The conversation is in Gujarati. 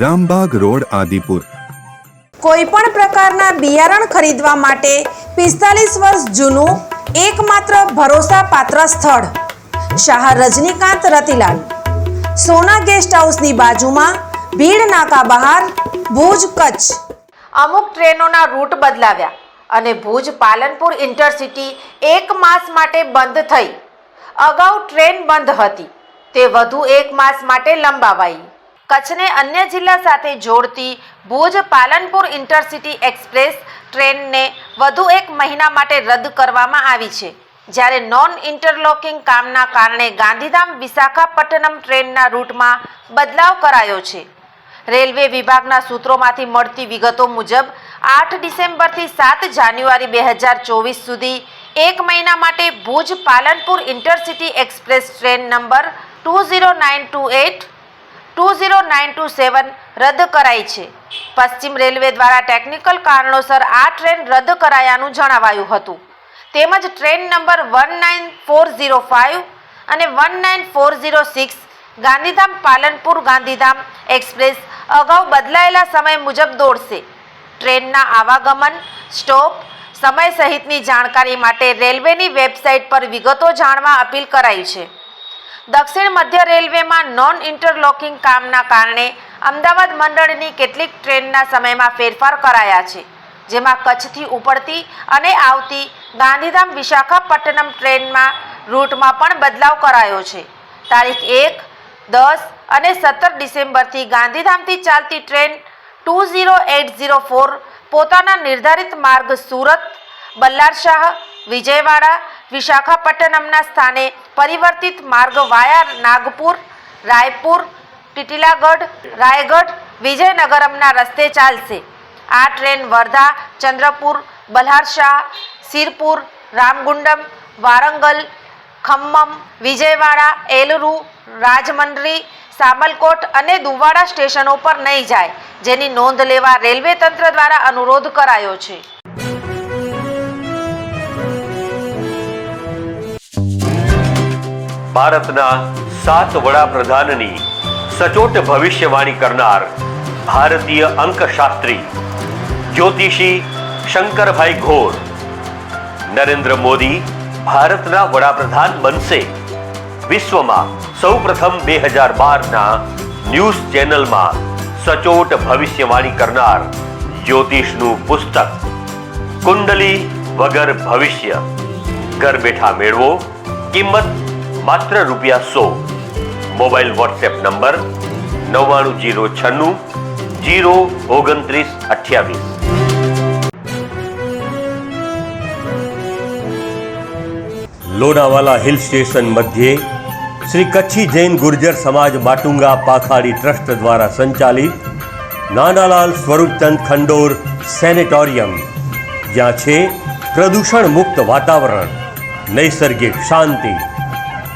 Rambag road Adipur. કોઈ પણ પ્રકારના બિયારણ ખરીદવા માટે પિસ્તાલીસ વર્ષ જૂનું એકમાત્ર ભરોસાપાત્ર સ્થળ શાહ રજનીકાંત રતિલાલ. સોના ગેસ્ટ હાઉસની બાજુમાં ભીડ નાકા બહાર ભુજ કચ્છ. અમુક ટ્રેનોના રૂટ બદલાવ્યા અને ભુજ પાલનપુર ઇન્ટરસિટી એક માસ માટે બંધ થઈ. અગાઉ ટ્રેન બંધ હતી. તે વધુ એક માસ માટે લંબાવાઈ. કચ્છને અન્ય જિલ્લા સાથે જોડતી ભુજ પાલનપુર ઇન્ટરસિટી એક્સપ્રેસ ટ્રેનને વધુ એક મહિના માટે રદ કરવામાં આવી છે. જ્યારે નોન ઇન્ટરલોકિંગ કામના કારણે ગાંધીધામ વિશાખાપટ્ટનમ ટ્રેનના રૂટમાં બદલાવ કરાયો છે. રેલવે વિભાગના સૂત્રોમાંથી મળતી વિગતો મુજબ, આઠ ડિસેમ્બરથી સાત જાન્યુઆરી બે હજાર ચોવીસ સુધી એક મહિના માટે Bhuj Palanpur intercity express train number two zero nine two eight two zero nine two seven રદ કરાઈ છે. પશ્ચિમ રેલવે દ્વારા ટેકનિકલ કારણોસર આ ટ્રેન રદ કરાયાનું જણાવાયું હતું. તેમજ train number one nine four zero five અને one nine four zero six Gandhidham Palanpur Gandhidham express અગાઉ બદલાયેલા સમય મુજબ દોડશે. ટ્રેનના આવાગમન, સ્ટોપ, સમય સહિતની જાણકારી માટે રેલવેની વેબસાઇટ પર વિગતો જાણવા અપીલ કરાઈ છે. દક્ષિણ મધ્ય રેલવેમાં નોન ઇન્ટરલોકિંગ કામના કારણે અમદાવાદ મંડળની કેટલીક ટ્રેનના સમયમાં ફેરફાર કરાયા છે, જેમાં કચ્છથી ઉપડતી અને આવતી ગાંધીધામ વિશાખાપટ્ટનમ ટ્રેનમાં રૂટમાં પણ બદલાવ કરાયો છે. તારીખ એક, દસ અને સત્તર ડિસેમ્બરથી ગાંધીધામથી ચાલતી train two zero eight zero four પોતાના નિર્ધારિત માર્ગ સુરત બલ્લારશાહ વિજયવાડા વિશાખાપટ્ટનમના સ્થાને પરિવર્તિત માર્ગ વાયા નાગપુર, રાયપુર, ટીટીલાગઢ, રાયગઢ, વિજયનગરમના રસ્તે ચાલશે. આ ટ્રેન વર્ધા, ચંદ્રપુર, બલહારશાહ, સિરપુર, રામગુંડમ, વારંગલ, ખમ્મમ, વિજયવાડા, એલરુ, રાજમંડરી, સામલકોટ અને દુવાડા સ્ટેશનો પર નહીં જાય, જેની નોંધ લેવા રેલવે તંત્ર દ્વારા અનુરોધ કરાયો છે. ભારતના સાત વડાપ્રધાનની સચોટ ભવિષ્યવાણી કરનાર ભારતીય અંકશાસ્ત્રી જ્યોતિષી શંકરભાઈ ઘોર નરેન્દ્ર મોદી ભારતના વડાપ્રધાન બનશે વિશ્વમાં સૌપ્રથમ બે હજાર બારના ન્યૂઝ ચેનલમાં સચોટ ભવિષ્યવાણી કરનાર જ્યોતિષનું પુસ્તક, કુંડલી વગર ભવિષ્ય. ઘર બેઠા મેળવો, કિંમત માત્ર રૂપિયા સો. મોબાઈલ વોટ્સએપ નંબર નવ્વાણું જીરો છન્નું જીરો ઓગણત્રીસ અઠ્યાવીસ. લોનાવાલા હિલ સ્ટેશન મધ્યે શ્રી કચ્છી જૈન ગુર્જર સમાજ માટુંગા પાખાડી ટ્રસ્ટ દ્વારા સંચાલિત નાનાલાલ સ્વરૂપચંદ ખંડોર સેનેટોરિયમ, જ્યાં છે પ્રદૂષણ મુક્ત વાતાવરણ, નૈસર્ગિક શાંતિ